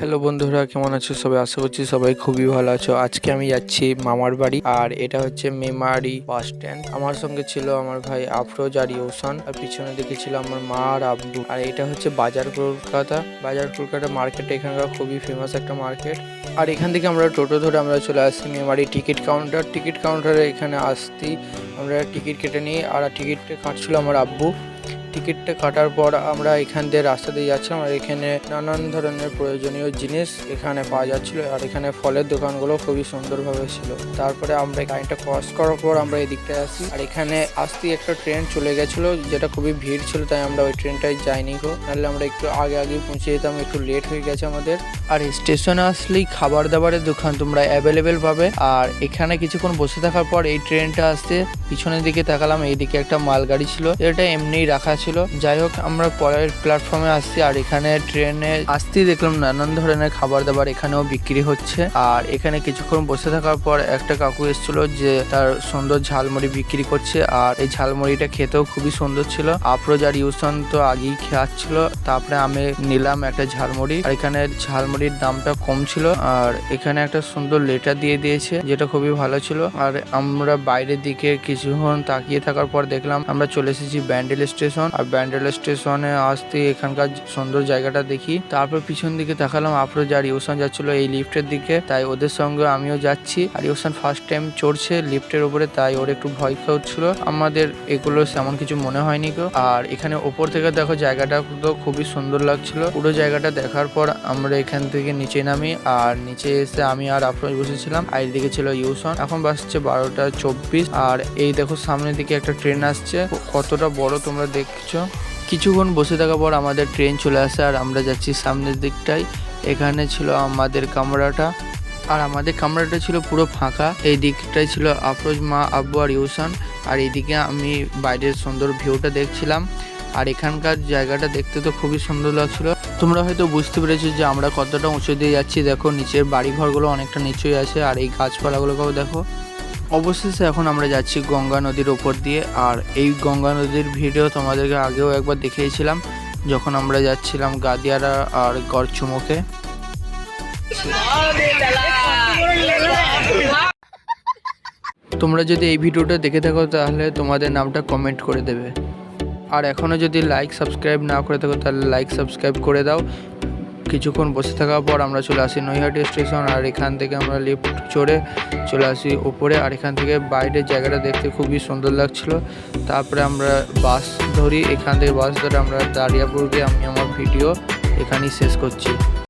Hello বন্ধুরা, কেমন আছো? সবাই আশা করছি সবাই খুবই ভালো আছো। আজকে আমি যাচ্ছি মামার বাড়ি, আর এটা হচ্ছে মেমারি বাস স্ট্যান্ড। আমার সঙ্গে ছিল আমার ভাই আফরোজ আর ইউসান, আর পিছনে দিকে ছিল আমার মা আর আব্বু আর এটা হচ্ছে বাজার কলকাতা। বাজার কলকাতা মার্কেট এখানকার খুবই ফেমাস একটা মার্কেট। আর এখান থেকে আমরা টোটো ধরে আমরা চলে আসছি মেমারি টিকিট কাউন্টার। টিকিট কাউন্টারে এখানে আসতেই আমরা টিকিট কেটে নিই, আর টিকিটটা কাটছিল আমার আব্বু। টিকিটটা কাটার পর আমরা এখান দিয়ে রাস্তা দিয়ে যাচ্ছিলাম আর এখানে নানান ধরনের প্রয়োজনীয় জিনিস এখানে পাওয়া যাচ্ছিল আর এখানে ফলের দোকানগুলো খুবই সুন্দরভাবে ছিল। তারপরে আমরা গাড়িটা ক্রস করার পর আমরা এদিকটায় আসি আর এখানে আসতেই একটা ট্রেন চলে গেছিল যেটা খুবই ভিড় ছিল তাই আমরা ওই ট্রেনটায় যাইনি গো। নাহলে আমরা একটু আগে আগে পৌঁছে যেতাম, একটু লেট হয়ে গেছে আমাদের। আর স্টেশনে আসলেই খাবার দাবারের দোকান তোমরা অ্যাভেলেবেল পাবে। আর এখানে কিছুক্ষণ বসে থাকার পর এই ট্রেনটা আসতে পিছনের দিকে তাকালাম, এইদিকে একটা মালগাড়ি ছিল, এটা এমনিই রাখা ছিল। যাই হোক, আমরা পরের প্ল্যাটফর্মে আসছি, আর এখানে ট্রেনে আসতেই দেখলাম নানান ধরনের খাবার দাবার এখানেও বিক্রি হচ্ছে। আর এখানে কিছুক্ষণ বসে থাকার পর একটা কাকু এসেছিল যে তার সুন্দর ঝালমুড়ি বিক্রি করছে, আর এই ঝালমুড়িটা খেতেও খুবই সুন্দর ছিল। আফরোজ আর ইউসন তো আগেই খাচ্ছিল তারপরে আমি নিলাম একটা ঝালমুড়ি, আর এখানে ঝালমুড়ির দামটা কম ছিল, আর এখানে একটা সুন্দর লেটার দিয়ে দিয়েছে, যেটা খুবই ভালো ছিল। আর আমরা বাইরের দিকে কিছুক্ষণ তাকিয়ে থাকার পর দেখলাম আমরা চলে এসেছি ব্যান্ডেল স্টেশন। আর ব্যান্ডেল স্টেশনে আসতে এখানকার সুন্দর জায়গাটা দেখি। তারপর পিছন দিকে তাকালাম আফরোজ আর ইউসান যাচ্ছিল এই লিফটের দিকে। তাই ওদের সঙ্গে আমিও যাচ্ছি। আর ইউসান ফার্স্ট টাইম চড়ছে লিফটের উপরে, তাই ওর একটু ভয় করছিল আমাদের এগুলো তেমন কিছু মনে হয়নি গো। আর এখানে ওপর থেকে দেখো জায়গাটা তো খুবই সুন্দর লাগছিল। পুরো জায়গাটা দেখার পর আমরা এখান থেকে নিচে নামি। আর নিচে এসে আমি আর আফরোজ বসেছিলাম। আর দিকে ছিল ইউসন। এখন বাসছে বারোটা চব্বিশ। আর এই দেখো, সামনের দিকে একটা ট্রেন আসছে। কতটা বড় তোমরা দেখছ? কিছুক্ষণ বসে থাকার পর আমাদের ট্রেন চলে আসে আর আমরা যাচ্ছি সামনের দিকটাই এখানে ছিল আমাদের কামরাটা। আর আমাদের কামরাটা ছিল পুরো ফাঁকা। এই দিকটাই ছিল আফরোজ, মা, আব্বু আর ইউসান। আর এইদিকে আমি বাইরের সুন্দর ভিউটা দেখছিলাম। আর এখানকার জায়গাটা দেখতে তো খুবই সুন্দর লাগছিল। তোমরা হয়তো বুঝতে পেরেছ যে আমরা কতটা উঁচু দিয়ে যাচ্ছি। দেখো, নিচের বাড়ি ঘরগুলো অনেকটা নিচুই আছে। আর এই গাছপালাগুলোকেও দেখো। অবশেষে এখন আমরা যাচ্ছি গঙ্গা নদীর ওপর দিয়ে, আর এই গঙ্গা নদীর ভিডিও তোমাদেরকে আগেও একবার দেখিয়েছিলাম, যখন আমরা যাচ্ছিলাম গাদিয়ারা আর গড়চুমুখে তোমরা যদি এই ভিডিওটা দেখে থাকো তাহলে তোমাদের নামটা কমেন্ট করে দেবে। আর এখনও যদি লাইক সাবস্ক্রাইব না করে থাকো তাহলে লাইক সাবস্ক্রাইব করে দাও। কিছুক্ষণ বসে থাকার পর আমরা চলে আসি নৈহাটি স্টেশন, আর এখান থেকে আমরা লিফট চড়ে চলে আসি উপরে, আর এখান থেকে বাইরের জায়গাটা দেখতে খুবই সুন্দর লাগছিল। তারপরে আমরা বাস ধরি, এখান থেকে বাস ধরে আমরা দাঁড়িয়াপুর গিয়ে আমি আমার ভিডিও এখানেই শেষ করছি।